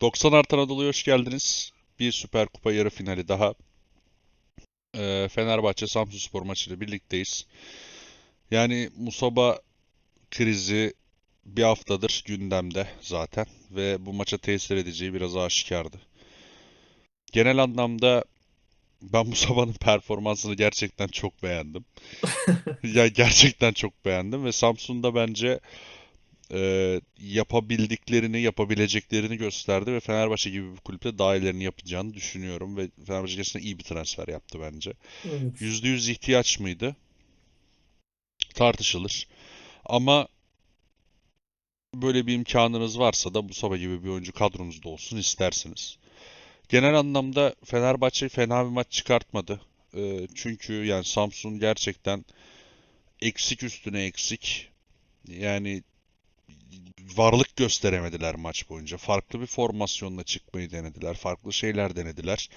90 Artı Anadolu'ya hoş geldiniz. Bir Süper Kupa yarı finali daha. Ee, Fenerbahçe Samsunspor maçıyla birlikteyiz. Yani Musaba krizi bir haftadır gündemde zaten ve bu maça tesir edeceği biraz aşikardı. Genel anlamda ben Musaba'nın performansını gerçekten çok beğendim. Ya gerçekten çok beğendim ve Samsun'da bence e, yapabildiklerini, yapabileceklerini gösterdi ve Fenerbahçe gibi bir kulüpte daha iyilerini yapacağını düşünüyorum ve Fenerbahçe gerçekten iyi bir transfer yaptı bence. Evet. %100 ihtiyaç mıydı? Tartışılır. Ama böyle bir imkanınız varsa da Musaba gibi bir oyuncu kadronuzda olsun istersiniz. Genel anlamda Fenerbahçe fena bir maç çıkartmadı. E, çünkü yani Samsun gerçekten eksik üstüne eksik. Yani varlık gösteremediler maç boyunca. Farklı bir formasyonla çıkmayı denediler. Farklı şeyler denediler.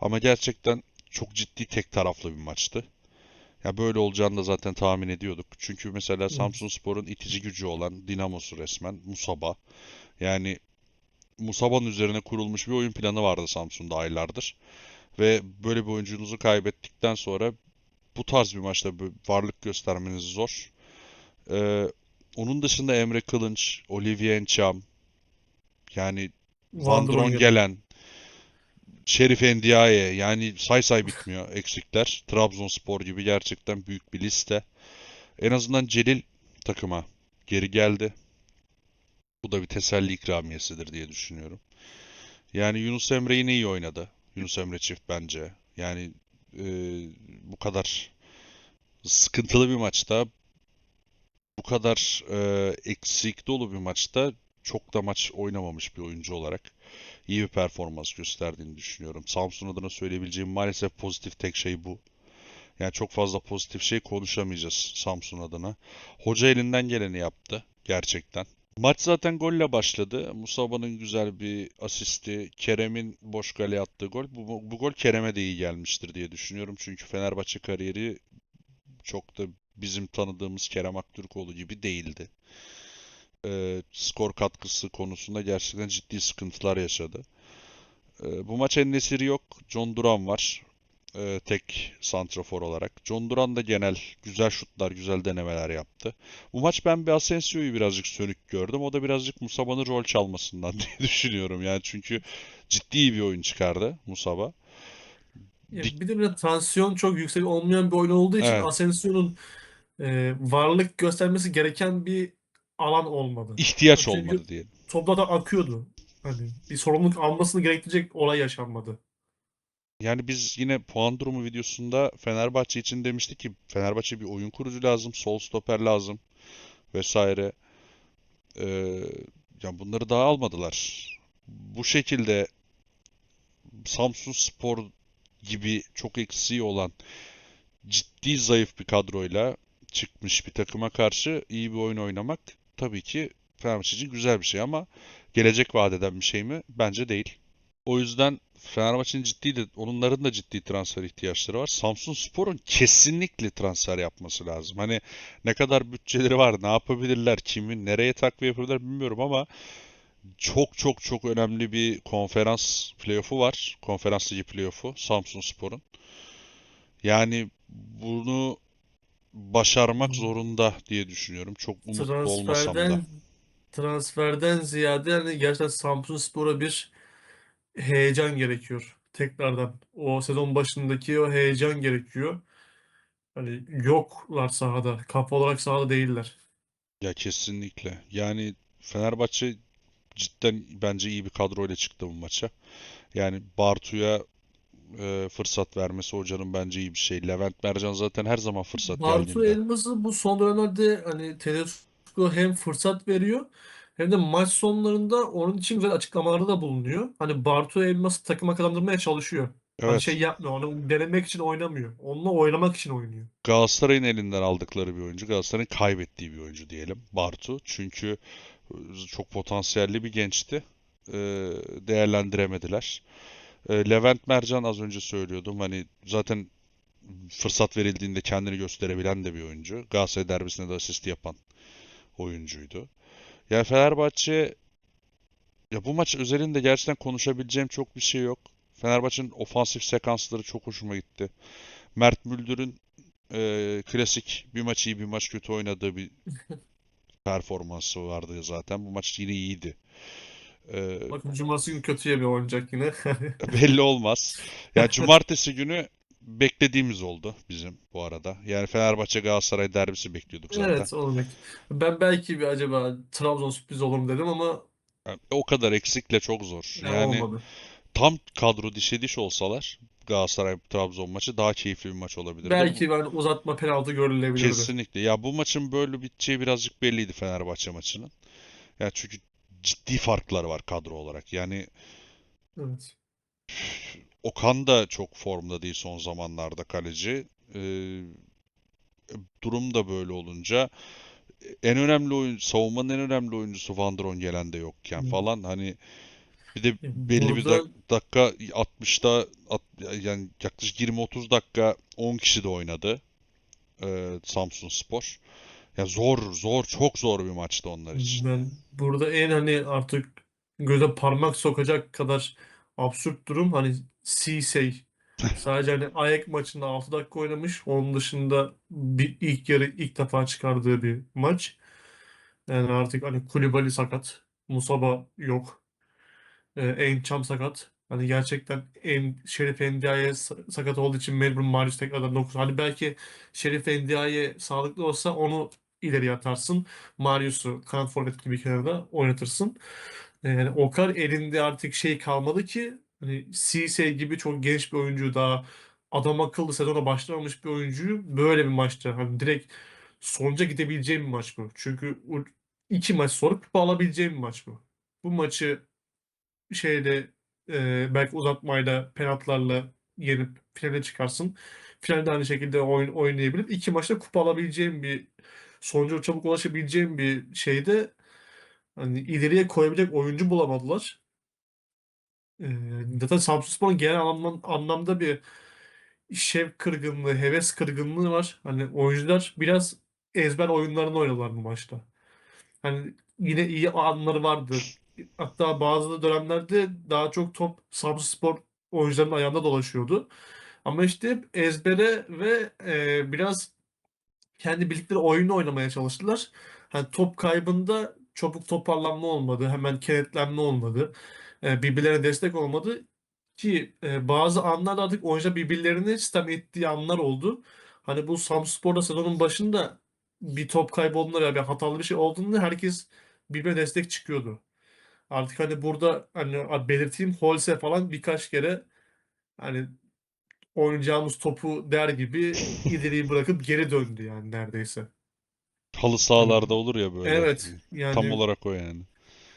Ama gerçekten çok ciddi tek taraflı bir maçtı. Ya böyle olacağını da zaten tahmin ediyorduk. Çünkü mesela Evet. Samsunspor'un itici gücü olan Dinamo'su resmen Musaba. Yani Musaba'nın üzerine kurulmuş bir oyun planı vardı Samsun'da aylardır. Ve böyle bir oyuncunuzu kaybettikten sonra bu tarz bir maçta varlık göstermeniz zor. Ee, onun dışında Emre Kılınç, Olivier Ncham, yani Van Drongelen. Drongelen, Şerif Endiaye yani say say bitmiyor eksikler. Trabzonspor gibi gerçekten büyük bir liste. En azından Celil takıma geri geldi. Bu da bir teselli ikramiyesidir diye düşünüyorum. Yani Yunus Emre yine iyi oynadı. Yunus Emre çift bence. Yani e, bu kadar sıkıntılı bir maçta, bu kadar e, eksik dolu bir maçta çok da maç oynamamış bir oyuncu olarak iyi bir performans gösterdiğini düşünüyorum. Samsun adına söyleyebileceğim maalesef pozitif tek şey bu. Yani çok fazla pozitif şey konuşamayacağız Samsun adına. Hoca elinden geleni yaptı gerçekten. Maç zaten golle başladı. Musaba'nın güzel bir asisti, Kerem'in boş kaleye attığı gol. Bu, bu gol Kerem'e de iyi gelmiştir diye düşünüyorum. Çünkü Fenerbahçe kariyeri çok da bizim tanıdığımız Kerem Aktürkoğlu gibi değildi. Ee, skor katkısı konusunda gerçekten ciddi sıkıntılar yaşadı. Ee, bu maç En-Nesyri yok. John Duran var. Ee, tek santrafor olarak. John Duran da genel güzel şutlar, güzel denemeler yaptı. Bu maç ben bir Asensio'yu birazcık sönük gördüm. O da birazcık Musaba'nın rol çalmasından diye düşünüyorum. Yani çünkü ciddi bir oyun çıkardı Musaba. Ya bir de biraz tansiyon çok yüksek olmayan bir oyun olduğu için evet, Asensio'nun e, varlık göstermesi gereken bir alan olmadı. ihtiyaç Çünkü olmadı diyelim. topla da akıyordu. Hani bir sorumluluk almasını gerektirecek olay yaşanmadı. Yani biz yine puan durumu videosunda Fenerbahçe için demiştik ki Fenerbahçe bir oyun kurucu lazım, sol stoper lazım vesaire. Ee, ya bunları daha almadılar. Bu şekilde Samsunspor gibi çok eksiği olan ciddi zayıf bir kadroyla çıkmış bir takıma karşı iyi bir oyun oynamak tabii ki Fenerbahçe için güzel bir şey ama gelecek vaat eden bir şey mi? Bence değil. O yüzden Fenerbahçe'nin ciddi de onların da ciddi transfer ihtiyaçları var. Samsunspor'un kesinlikle transfer yapması lazım. Hani ne kadar bütçeleri var, ne yapabilirler, kimin nereye takviye yapabilirler bilmiyorum ama çok çok çok önemli bir konferans playoff'u var. Konferans ligi playoff'u Samsunspor'un. Yani bunu başarmak zorunda diye düşünüyorum. Çok umutlu olmasam da. Transferden ziyade hani gerçekten Samsunspor'a bir heyecan gerekiyor. Tekrardan o sezon başındaki o heyecan gerekiyor. Hani yoklar sahada. Kafa olarak sahada değiller. Ya kesinlikle. Yani Fenerbahçe cidden bence iyi bir kadroyla çıktı bu maça. Yani Bartu'ya e, fırsat vermesi hocanın bence iyi bir şey. Levent Mercan zaten her zaman fırsat Bartu geldiğinde. Elmas'ı bu son dönemlerde hani Tedesco hem fırsat veriyor hem de maç sonlarında onun için güzel açıklamalarda da bulunuyor. Hani Bartu Elmas'ı takıma kazandırmaya çalışıyor. Hani şey yapmıyor, onu denemek için oynamıyor. Onunla oynamak için oynuyor. Galatasaray'ın elinden aldıkları bir oyuncu. Galatasaray'ın kaybettiği bir oyuncu diyelim. Bartu. Çünkü e, çok potansiyelli bir gençti. E, değerlendiremediler. E, Levent Mercan az önce söylüyordum. Hani zaten fırsat verildiğinde kendini gösterebilen de bir oyuncu. Galatasaray derbisinde de asist yapan oyuncuydu. Yani Fenerbahçe Ya bu maç özelinde gerçekten konuşabileceğim çok bir şey yok. Fenerbahçe'nin ofansif sekansları çok hoşuma gitti. Mert Müldür'ün e, klasik bir maç iyi bir maç kötü oynadığı bir performansı vardı zaten. Bu maç yine iyiydi. E, Bakın cumartesi günü kötüye bir oynayacak yine. belli olmaz. Ya cumartesi günü beklediğimiz oldu bizim bu arada. Yani Fenerbahçe Galatasaray derbisi bekliyorduk zaten. Evet, onu bek- Ben belki bir acaba Trabzon sürpriz olur mu dedim ama Yani o kadar eksikle çok zor. ya Yani olmadı. tam kadro dişe diş olsalar Galatasaray Trabzon maçı daha keyifli bir maç olabilirdi. Belki ben uzatma penaltı görülebilirdi. Kesinlikle. Ya bu maçın böyle biteceği birazcık belliydi Fenerbahçe maçının. Ya çünkü ciddi farklar var kadro olarak. Yani Evet. Okan da çok formda değil son zamanlarda kaleci. Ee, durum da böyle olunca en önemli oyun savunmanın en önemli oyuncusu Van der gelen de yokken Hı. falan hani bir de belli bir Burada dak- dakika 60'da at- yani yaklaşık 20-30 dakika 10 kişi de oynadı e, Samsun Spor. Ya zor zor çok zor bir maçtı onlar için. ben burada en hani artık göze parmak sokacak kadar absürt durum hani Ceesay sadece hani Ajax maçında 6 dakika oynamış. Onun dışında bir ilk yarı ilk defa çıkardığı bir maç. Yani artık hani Koulibaly sakat. Musaba yok. Ee, Encham sakat. Hani gerçekten en Şerif Endiaye sa- sakat olduğu için mecbur Marius tekrardan 9. Hani belki Şerif Endiaye sağlıklı olsa onu ileriye atarsın. Marius'u kanat forvet gibi kenarda oynatırsın. Yani o kadar elinde artık şey kalmadı ki hani Cisse gibi çok genç bir oyuncu daha adam akıllı sezona başlamamış bir oyuncuyu böyle bir maçta hani direkt sonuca gidebileceğim bir maç bu. Çünkü iki maç sonra kupa alabileceğim bir maç bu. Bu maçı şeyde e, belki uzatmayla penaltılarla yenip finale çıkarsın. Finalde aynı şekilde oyun oynayabilir. İki maçta kupa alabileceğim bir sonuca çabuk ulaşabileceğim bir şeyde hani ileriye koyabilecek oyuncu bulamadılar. E, zaten Samsunspor'un genel anlamda, anlamda bir şevk kırgınlığı, heves kırgınlığı var. Hani oyuncular biraz ezber oyunlarını oynadılar bu maçta. Hani yine iyi anları vardı. Hatta bazı dönemlerde daha çok top Samsunspor oyuncularının ayağında dolaşıyordu. Ama işte ezbere ve e, biraz kendi bildikleri oyunu oynamaya çalıştılar. Hani top kaybında çabuk toparlanma olmadı. Hemen kenetlenme olmadı. E, birbirlerine destek olmadı. Ki e, bazı anlarda artık oyuncular birbirlerini sistem ettiği anlar oldu. Hani bu Samsunspor'da sezonun başında bir top kaybı olduğunda veya bir hatalı bir şey olduğunda herkes birbirine destek çıkıyordu. Artık hani burada hani belirteyim Holse falan birkaç kere hani oynayacağımız topu der gibi ileriyi bırakıp geri döndü yani neredeyse. Halı sahalarda olur ya böyle. evet Tam yani olarak o yani.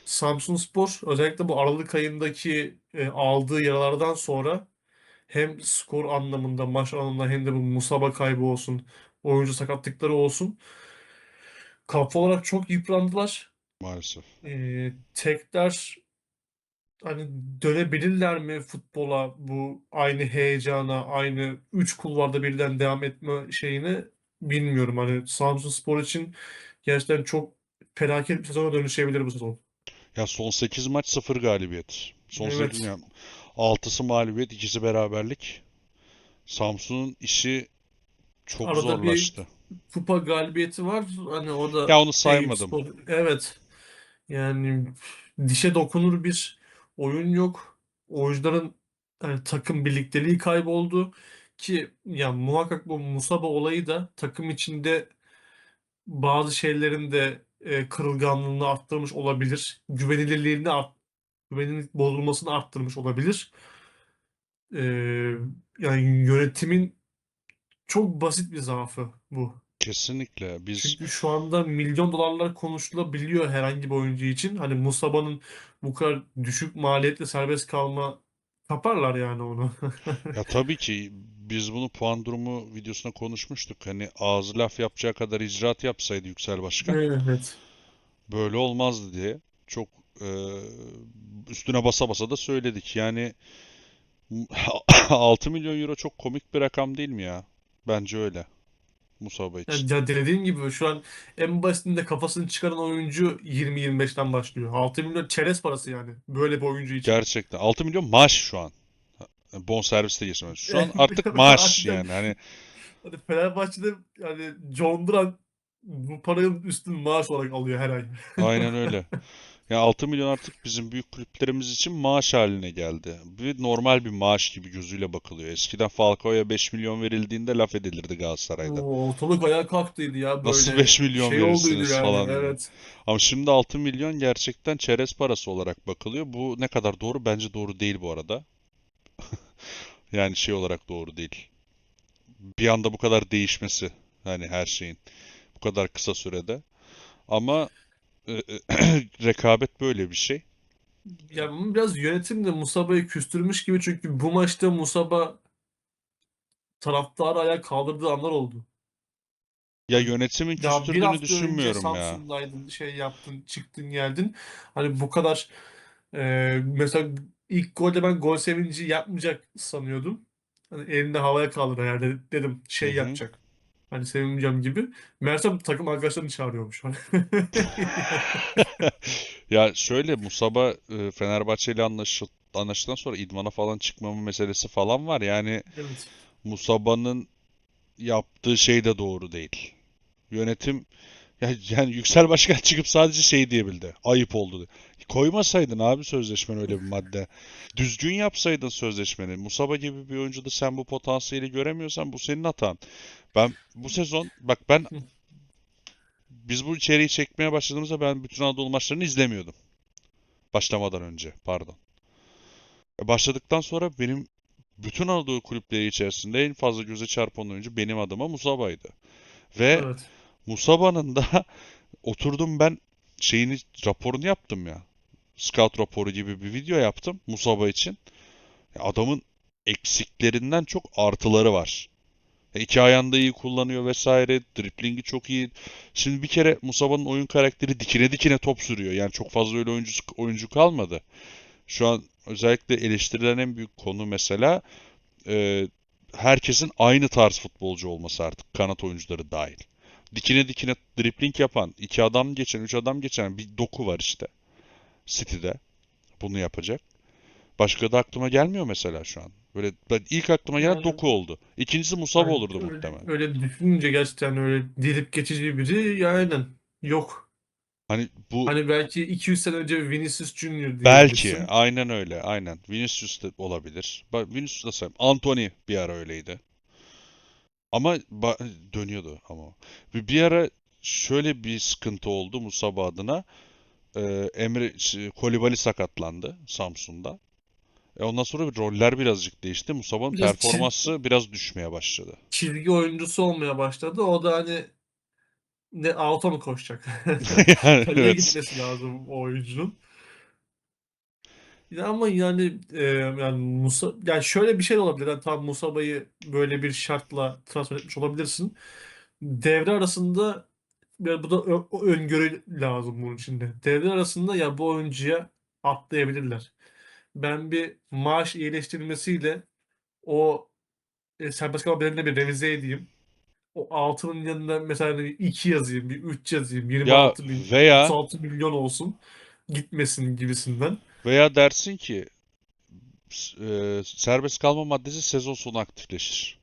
Samsunspor özellikle bu Aralık ayındaki e, aldığı yaralardan sonra hem skor anlamında maç anlamında hem de bu Musaba kaybı olsun oyuncu sakatlıkları olsun kafa olarak çok yıprandılar. Maalesef. E, tekrar hani dönebilirler mi futbola bu aynı heyecana aynı 3 kulvarda birden devam etme şeyini bilmiyorum. Hani Samsunspor için gerçekten çok felaket bir sezona dönüşebilir bu sezon. Ya son 8 maç 0 galibiyet. Son 8 Evet. yani 6'sı mağlubiyet, ikisi beraberlik. Samsun'un işi çok Arada bir zorlaştı. kupa galibiyeti var. Hani o da Ya onu saymadım. Eyüpspor. Evet. Yani dişe dokunur bir oyun yok. Oyuncuların hani takım birlikteliği kayboldu ki ya muhakkak bu Musaba olayı da takım içinde bazı şeylerin de e, kırılganlığını arttırmış olabilir. Güvenilirliğini art, güvenilirlik bozulmasını arttırmış olabilir. E, yani yönetimin çok basit bir zaafı bu. Kesinlikle. Biz Çünkü şu anda milyon dolarlar konuşulabiliyor herhangi bir oyuncu için. Hani Musaba'nın bu kadar düşük maliyetle serbest kalma kaparlar yani onu. ya tabii ki biz bunu puan durumu videosunda konuşmuştuk. Hani ağzı laf yapacağı kadar icraat yapsaydı Yüksel Başkan Evet. böyle olmazdı diye çok e, üstüne basa basa da söyledik. Yani 6 milyon euro çok komik bir rakam değil mi ya? Bence öyle. Musaba için. Yani ya dediğim gibi şu an en basitinde kafasını çıkaran oyuncu 20-25'ten başlıyor. 6 milyon çerez parası yani. Böyle bir oyuncu için. Gerçekten 6 milyon maaş şu an. Bonservis de geçmez. Şu an artık maaş yani. Hani Hani Fenerbahçe'de yani John Duran bu paranın üstünü maaş olarak alıyor her ay. aynen öyle. Yani 6 milyon artık bizim büyük kulüplerimiz için maaş haline geldi. Bir normal bir maaş gibi gözüyle bakılıyor. Eskiden Falcao'ya 5 milyon verildiğinde laf edilirdi Galatasaray'da. Oo, ortalık ayağa kalktıydı ya Nasıl böyle 5 milyon şey verirsiniz yani falan evet. Ama şimdi 6 milyon gerçekten çerez parası olarak bakılıyor. Bu ne kadar doğru? Bence doğru değil bu arada. Yani şey olarak doğru değil. Bir anda bu kadar değişmesi hani her şeyin bu kadar kısa sürede. Ama rekabet böyle bir şey. Ya biraz yönetim de Musaba'yı küstürmüş gibi çünkü bu maçta Musaba taraftarı ayağa kaldırdığı anlar oldu. Ya yönetimin ya bir küstürdüğünü hafta önce düşünmüyorum ya. Samsun'daydın, şey yaptın, çıktın geldin. Hani bu kadar e, mesela ilk golde ben gol sevinci yapmayacak sanıyordum. Hani elini havaya kaldır herhalde dedim şey hı. yapacak. Hani sevinmeyeceğim gibi. Meğersem takım arkadaşlarını çağırıyormuş. Ya şöyle Musaba e, Fenerbahçe ile anlaşıl anlaştıktan sonra idmana falan çıkmama meselesi falan var. Yani Evet. Musaba'nın yaptığı şey de doğru değil. Yönetim ya, yani Yüksel Başkan çıkıp sadece şey diyebildi. Ayıp oldu. diye. Koymasaydın abi sözleşmen öyle bir madde. Düzgün yapsaydın sözleşmeni. Musaba gibi bir oyuncuda sen bu potansiyeli göremiyorsan bu senin hatan. Ben bu sezon bak ben biz bu içeriği çekmeye başladığımızda ben bütün Anadolu maçlarını izlemiyordum. Başlamadan önce pardon. E, Başladıktan sonra benim bütün Anadolu kulüpleri içerisinde en fazla göze çarpan oyuncu benim adıma Musaba'ydı. Ve Evet. Musaba'nın da oturdum ben şeyini raporunu yaptım ya. Scout raporu gibi bir video yaptım Musaba için. Adamın eksiklerinden çok artıları var. Ya İki ayağını da iyi kullanıyor vesaire. Driblingi çok iyi. Şimdi bir kere Musaba'nın oyun karakteri dikine dikine top sürüyor. Yani çok fazla öyle oyuncu, oyuncu kalmadı. Şu an özellikle eleştirilen en büyük konu mesela e, herkesin aynı tarz futbolcu olması artık. Kanat oyuncuları dahil. Dikine dikine dribling yapan, iki adam geçen, üç adam geçen bir doku var işte. City'de. Bunu yapacak. Başka da aklıma gelmiyor mesela şu an. Böyle ben ilk aklıma gelen Yani doku oldu. İkincisi Musaba yani olurdu öyle, muhtemelen. öyle düşününce gerçekten öyle delip geçici biri yani yok. Hani bu Hani belki 200 sene önce Vinicius Junior belki diyebilirsin. aynen öyle. Aynen. Vinicius da olabilir. Bak Vinicius da sayayım. Anthony bir ara öyleydi. Ama ba- dönüyordu ama. Bir, bir ara şöyle bir sıkıntı oldu Musaba adına. Ee, Emre şey, Kolibali sakatlandı Samsun'da. E ondan sonra roller birazcık değişti. Musaba'nın Biraz performansı biraz düşmeye başladı. çizgi oyuncusu olmaya başladı. O da hani ne out'a mı koşacak? Yani Kaleye evet. gitmesi lazım o oyuncunun. Ya ama yani e, yani Musa yani şöyle bir şey olabilir. Yani tam Musaba'yı böyle bir şartla transfer etmiş olabilirsin. Devre arasında ya bu da ö- öngörü lazım bunun içinde. Devre arasında ya bu oyuncuya atlayabilirler. Ben bir maaş iyileştirilmesiyle o e, serbest kalma bedelini bir revize edeyim. O altının yanına mesela bir 2 yazayım, bir 3 yazayım, Ya 26 bin, veya 36 milyon olsun gitmesin gibisinden veya dersin ki e, serbest kalma maddesi sezon sonu aktifleşir.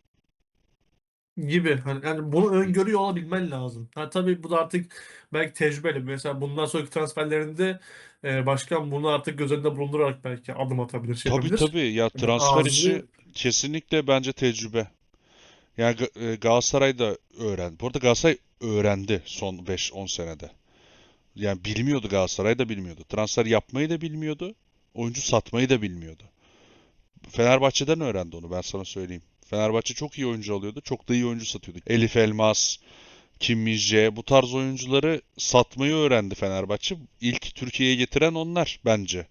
Gibi. Hani yani bunu öngörüyor olabilmen lazım. Ha, tabii bu da artık belki tecrübeyle. Mesela bundan sonraki transferlerinde e, başkan bunu artık göz önünde bulundurarak belki adım atabilir, şey Tabii yapabilir. tabii ya Hani transfer işi ağzı kesinlikle bence tecrübe. Yani Ga- e, Galatasaray da öğrendi. Bu arada Galatasaray öğrendi son 5-10 senede. Yani bilmiyordu Galatasaray da bilmiyordu. Transfer yapmayı da bilmiyordu. Oyuncu satmayı da bilmiyordu. Fenerbahçe'den öğrendi onu ben sana söyleyeyim. Fenerbahçe çok iyi oyuncu alıyordu. Çok da iyi oyuncu satıyordu. Elif Elmas, Kim Min-jae bu tarz oyuncuları satmayı öğrendi Fenerbahçe. İlk Türkiye'ye getiren onlar bence.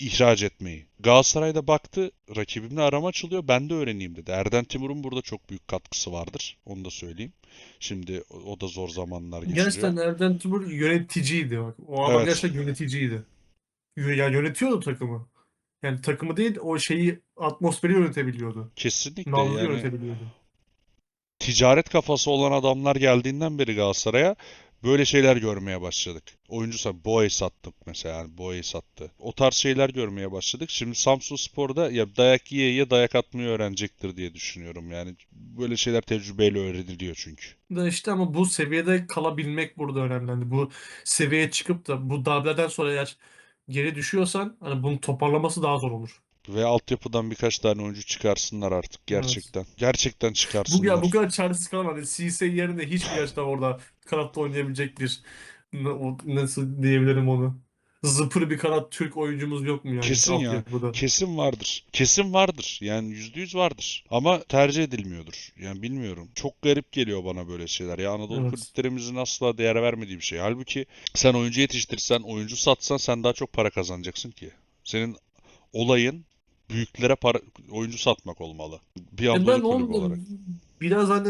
İhraç etmeyi. Galatasaray'da baktı rakibimle arama açılıyor ben de öğreneyim dedi. Erden Timur'un burada çok büyük katkısı vardır. Onu da söyleyeyim. Şimdi o da zor zamanlar geçiriyor. gerçekten Erden Timur yöneticiydi bak. O adam Evet. gerçekten yöneticiydi. Yö- Yani yönetiyordu takımı. Yani takımı değil o şeyi atmosferi yönetebiliyordu. Kesinlikle Nabzı yani yönetebiliyordu. ticaret kafası olan adamlar geldiğinden beri Galatasaray'a böyle şeyler görmeye başladık. Oyuncu sat, Boye sattık mesela. Yani Boye sattı. O tarz şeyler görmeye başladık. Şimdi Samsun Spor'da ya dayak yiye yiye dayak atmayı öğrenecektir diye düşünüyorum. Yani böyle şeyler tecrübeyle öğreniliyor çünkü. Da işte ama bu seviyede kalabilmek burada önemli. Bu seviyeye çıkıp da bu darbelerden sonra eğer geri düşüyorsan hani bunu toparlaması daha zor olur. Ve altyapıdan birkaç tane oyuncu çıkarsınlar artık Evet. gerçekten. Gerçekten Bu ya çıkarsınlar. bu kadar çaresiz kalan hani Cisse yerine hiç mi gerçekten orada kanatta oynayabilecek bir nasıl diyebilirim onu? Zıpır bir kanat Türk oyuncumuz yok mu yani Kesin ya. altyapıda? Kesin vardır. Kesin vardır. Yani yüzde yüz vardır. Ama tercih edilmiyordur. Yani bilmiyorum. Çok garip geliyor bana böyle şeyler. Ya Anadolu Evet. kulüplerimizin asla değer vermediği bir şey. Halbuki sen oyuncu yetiştirsen, oyuncu satsan sen daha çok para kazanacaksın ki. Senin olayın büyüklere para, oyuncu satmak olmalı. Bir E ben onu olarak. biraz hani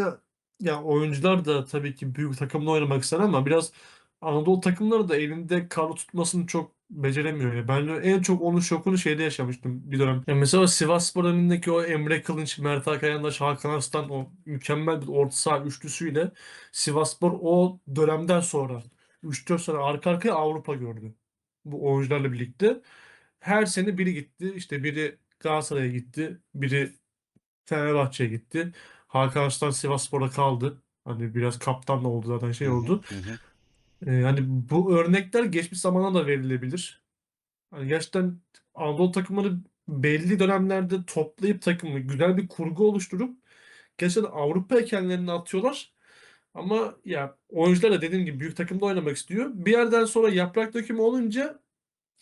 ya oyuncular da tabii ki büyük takımda oynamak ister ama biraz Anadolu takımları da elinde kadro tutmasını çok beceremiyor. ya. Ben en çok onun şokunu şeyde yaşamıştım bir dönem. Ya mesela Sivasspor önündeki o Emre Kılınç, Mert Hakan Yandaş, Hakan Arslan o mükemmel bir orta saha üçlüsüyle Sivasspor o dönemden sonra 3-4 sene arka arkaya Avrupa gördü. Bu oyuncularla birlikte. Her sene biri gitti. İşte biri Galatasaray'a gitti. Biri Fenerbahçe'ye gitti. Hakan Arslan Sivasspor'da kaldı. Hani biraz kaptan da oldu zaten şey Hı hı, oldu. hı hı. Ee, hani bu örnekler geçmiş zamana da verilebilir. Hani gerçekten Anadolu takımları belli dönemlerde toplayıp takımı güzel bir kurgu oluşturup gerçekten Avrupa eksenlerini atıyorlar. Ama ya oyuncular da dediğim gibi büyük takımda oynamak istiyor. Bir yerden sonra yaprak dökümü olunca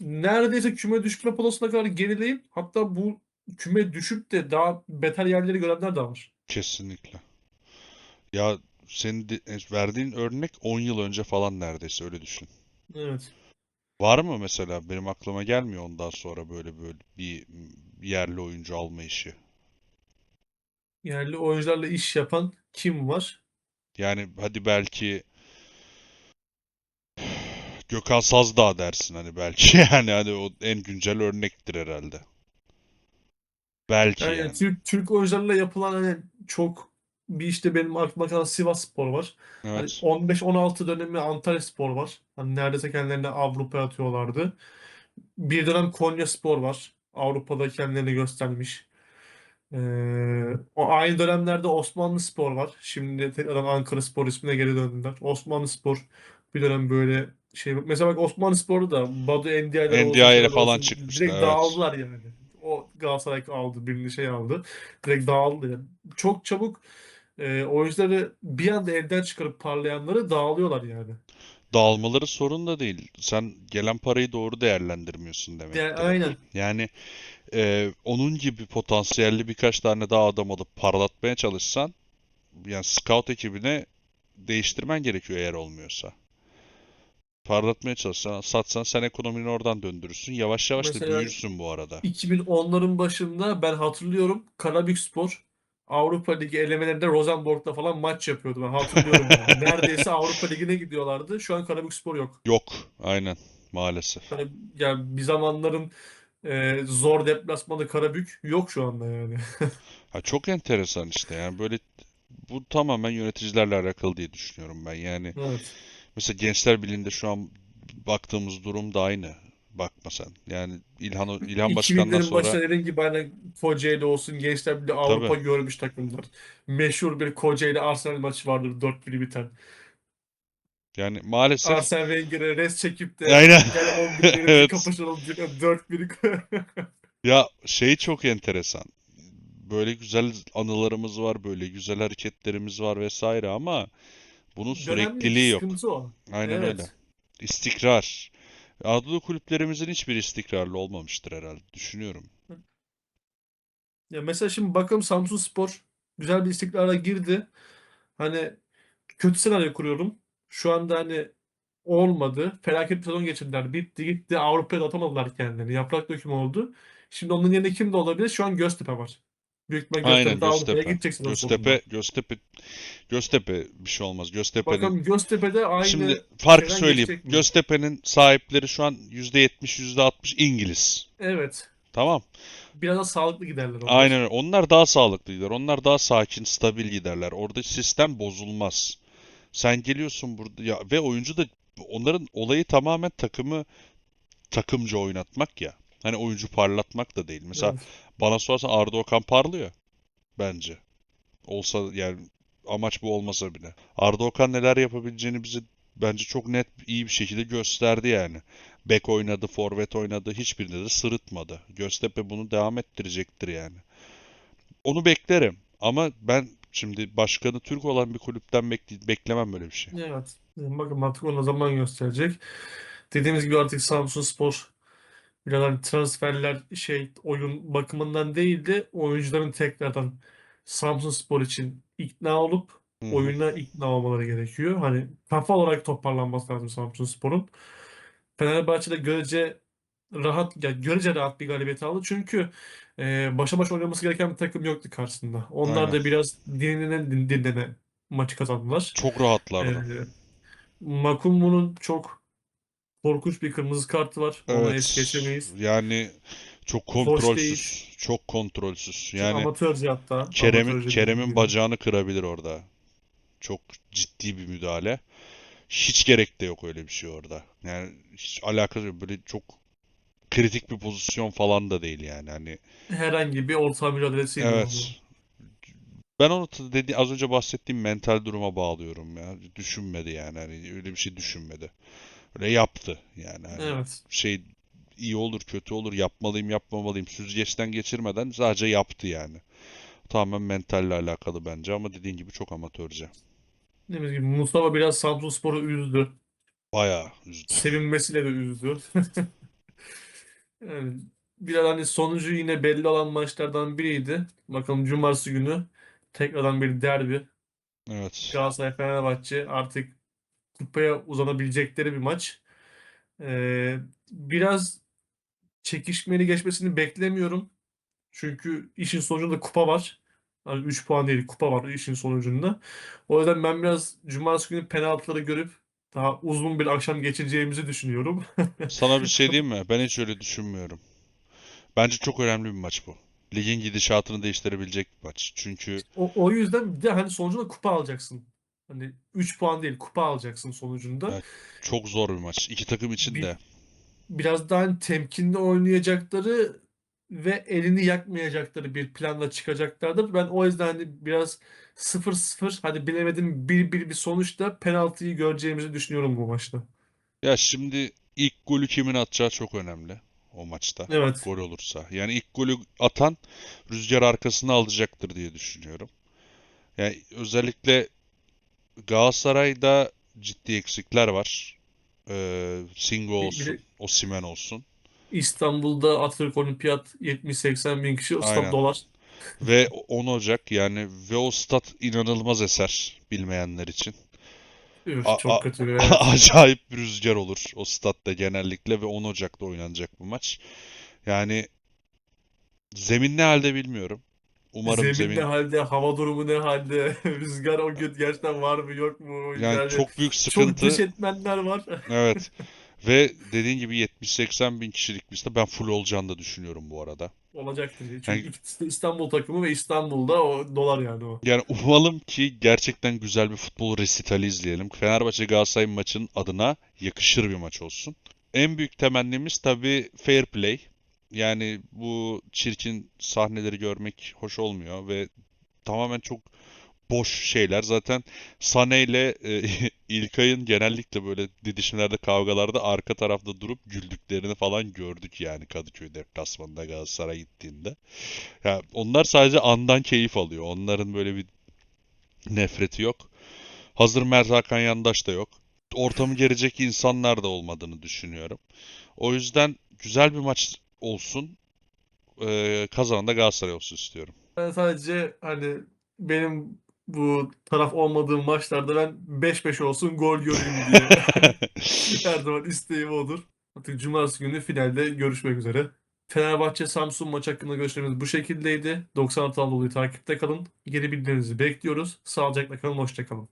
neredeyse küme düşme potasına kadar gerileyip hatta bu küme düşüp de daha beter yerleri görenler de var. Kesinlikle. Ya senin de- verdiğin örnek 10 yıl önce falan neredeyse öyle düşün. Evet. Var mı mesela? Benim aklıma gelmiyor ondan sonra böyle böyle bir yerli oyuncu alma işi. Yerli oyuncularla iş yapan kim var? Yani hadi belki Gökhan Sazdağ dersin hani belki yani hani o en güncel örnektir herhalde. Belki Yani yani. Türk, Türk oyuncularla yapılan hani çok bir işte benim aklıma kalan Sivasspor var. Hani Evet. 15-16 dönemi Antalyaspor var. Hani neredeyse kendilerini Avrupa'ya atıyorlardı. Bir dönem Konyaspor var. Avrupa'da kendilerini göstermiş. Ee, o aynı dönemlerde Osmanlıspor var. Şimdi tekrardan Ankaraspor ismine geri döndüler. Osmanlıspor bir dönem böyle şey mesela bak Osmanlıspor'u da Badu Ndiaye şeyler falan olsun çıkmıştı direkt evet. dağıldılar yani. O Galatasaray aldı birini şey aldı. Direkt dağıldı. Yani. Çok çabuk e, oyuncuları bir anda elden çıkarıp parlayanları dağılıyorlar yani. Dağılmaları sorun da değil. Sen gelen parayı doğru değerlendirmiyorsun demektir o. aynen. Yani e, onun gibi potansiyelli birkaç tane daha adam alıp parlatmaya çalışsan yani scout ekibine değiştirmen gerekiyor eğer olmuyorsa. Parlatmaya çalışsan, satsan sen ekonomini oradan döndürürsün. Yavaş yavaş da Mesela büyürsün bu arada. 2010'ların başında ben hatırlıyorum Karabükspor Avrupa Ligi elemelerinde Rosenborg'da falan maç yapıyordu. Ben hatırlıyorum yani. Neredeyse Avrupa Ligi'ne gidiyorlardı. Şu an Karabükspor yok. Yok, aynen maalesef. Yani, yani bir zamanların e, zor deplasmanı Karabük yok şu anda yani. Ha, çok enteresan işte yani böyle bu tamamen yöneticilerle alakalı diye düşünüyorum ben. Yani Evet. mesela Gençler Birliği'nde şu an baktığımız durum da aynı. Bakma sen. Yani İlhan İlhan Başkan'dan 2000'lerin sonra başında dediğim gibi hani Kocaeli olsun Gençler Birliği Avrupa tabii görmüş takımlar. Meşhur bir Kocaeli Arsenal maçı vardır 4-1 biten. yani maalesef Arsene Wenger'e res çekip de aynen gel 11'lerimizi evet kapışalım diyor 4-1 ya şey çok enteresan. Böyle güzel anılarımız var, böyle güzel hareketlerimiz var vesaire ama bunun sürekliliği yok. o. Aynen öyle. Evet. İstikrar. Anadolu kulüplerimizin hiçbir istikrarlı olmamıştır herhalde. Düşünüyorum. Ya mesela şimdi bakalım Samsunspor güzel bir istikrara girdi. Hani kötü senaryo kuruyorum. Şu anda hani olmadı. Felaket bir sezon geçirdiler. Bitti gitti. Avrupa'ya da atamadılar kendilerini. Yaprak dökümü oldu. Şimdi onun yerine kim de olabilir? Şu an Göztepe var. Büyük Aynen Göztepe de Avrupa'ya Göztepe. Göztepe, Göztepe, Göztepe bir şey olmaz. Göztepe'nin Bakalım Göztepe'de aynı Şimdi farkı söyleyeyim. Göztepe'nin sahipleri şu an %70, %60 İngiliz. Evet. Tamam. Biraz da sağlıklı giderler onlar. Aynen. Onlar daha sağlıklı gider. Onlar daha sakin, stabil giderler. Orada sistem bozulmaz. Sen geliyorsun burada ya ve oyuncu da onların olayı tamamen takımı takımca oynatmak ya. Hani oyuncu parlatmak da değil. Mesela Evet. bana sorarsan Arda Okan parlıyor bence. Olsa yani amaç bu olmasa bile. Arda Okan neler yapabileceğini bize bence çok net iyi bir şekilde gösterdi yani. Bek oynadı, forvet oynadı, hiçbirinde de sırıtmadı. Göztepe bunu devam ettirecektir yani. Onu beklerim ama ben şimdi başkanı Türk olan bir kulüpten bekle- beklemem böyle bir şey. Evet. Bakın artık onu zaman gösterecek. Dediğimiz gibi artık Samsunspor biraz hani transferler şey oyun bakımından değil de oyuncuların tekrardan Samsunspor için ikna olup Hı oyuna ikna olmaları gerekiyor. Hani kafa olarak toparlanması lazım Samsunspor'un. Fenerbahçe'de görece rahat ya görece rahat bir galibiyet aldı. Çünkü e, başa baş oynaması gereken bir takım yoktu karşısında. Onlar Aynen. da biraz dinlene dinlene maçı kazandılar. Çok E, rahatlardı. Makumbu'nun çok korkunç bir kırmızı kartı var. Onu es Evet. geçemeyiz. Yani çok kontrolsüz. Çok kontrolsüz. Yani amatörce hatta. Kerem'in Kerem'in bacağını kırabilir orada. Çok ciddi bir müdahale. Hiç gerek de yok öyle bir şey orada. Yani hiç alakası yok. Böyle çok kritik bir pozisyon falan da değil yani. Hani Herhangi bir orta mücadelesiydi o. evet. Ben onu dedi az önce bahsettiğim mental duruma bağlıyorum ya. Düşünmedi yani. Hani öyle bir şey düşünmedi. Öyle yaptı yani. Hani Evet. şey iyi olur kötü olur yapmalıyım yapmamalıyım süzgeçten geçirmeden sadece yaptı yani. Tamamen mentalle alakalı bence ama dediğin gibi çok amatörce. Dediğimiz gibi Mustafa biraz Samsunspor'u üzdü. Bayağı üzdü. Sevinmesiyle de üzdü. Yani biraz hani sonucu yine belli olan maçlardan biriydi. Bakalım cumartesi günü tekrardan bir derbi. Evet. Galatasaray Fenerbahçe artık kupaya uzanabilecekleri bir maç. Ee, biraz çekişmeli geçmesini beklemiyorum. Çünkü işin sonucunda kupa var. Hani 3 puan değil kupa var işin sonucunda. O yüzden ben biraz cumartesi günü penaltıları görüp daha uzun bir akşam geçireceğimizi düşünüyorum. Sana bir şey diyeyim mi? Ben hiç öyle düşünmüyorum. Bence çok önemli bir maç bu. Ligin gidişatını değiştirebilecek bir maç. Çünkü O, o yüzden bir de hani sonucunda kupa alacaksın. Hani 3 puan değil kupa alacaksın sonucunda. evet, çok zor bir maç. İki takım için Bir, de. biraz daha hani temkinli oynayacakları ve elini yakmayacakları bir planla çıkacaklardır. Ben o yüzden hani biraz 0-0 hadi bilemedim 1-1 bir sonuçta penaltıyı göreceğimizi düşünüyorum bu maçta. Ya şimdi ilk golü kimin atacağı çok önemli o maçta. Evet. Gol olursa. Yani ilk golü atan rüzgar arkasına alacaktır diye düşünüyorum. Yani özellikle Galatasaray'da ciddi eksikler var. Ee, Singo Bir, bir olsun, de Osimhen olsun. İstanbul'da Atatürk Olimpiyat 70-80 bin kişi stat dolar. Ve 10 Ocak yani ve o stat inanılmaz eser bilmeyenler için. Üf, çok a- kötü evet. acayip bir rüzgar olur o statta genellikle ve 10 Ocak'ta oynanacak bu maç. Yani zemin ne halde bilmiyorum. Umarım Zemin ne zemin halde, hava durumu ne halde, rüzgar o gün gerçekten var mı yok mu? yani Yani çok büyük çok sıkıntı. etmenler var. Evet. Ve dediğin gibi 70-80 bin kişilik bir stat. Ben full olacağını da düşünüyorum bu arada. Olacaktır. Çünkü Yani, İstanbul takımı ve İstanbul'da o dolar yani o. yani umalım ki gerçekten güzel bir futbol resitali izleyelim. Fenerbahçe Galatasaray maçın adına yakışır bir maç olsun. En büyük temennimiz tabii fair play. Yani bu çirkin sahneleri görmek hoş olmuyor ve tamamen çok boş şeyler. Zaten Sané ile e, İlkay'ın genellikle böyle didişmelerde, kavgalarda arka tarafta durup güldüklerini falan gördük yani Kadıköy deplasmanında Galatasaray gittiğinde. Ya onlar sadece andan keyif alıyor. Onların böyle bir nefreti yok. Hazır Mert Hakan Yandaş da yok. Ortamı gelecek insanlar da olmadığını düşünüyorum. O yüzden güzel bir maç olsun. Ee, kazanan da Galatasaray olsun istiyorum. Ben sadece hani benim bu taraf olmadığım maçlarda ben 5-5 olsun gol göreyim diye her zaman isteğim odur. Artık cumartesi günü finalde görüşmek üzere. Fenerbahçe Samsun maç hakkında görüşlerimiz bu şekildeydi. 96 Anadolu'yu takipte kalın. Geri bildirimlerinizi bekliyoruz. Sağlıcakla kalın, hoşça kalın.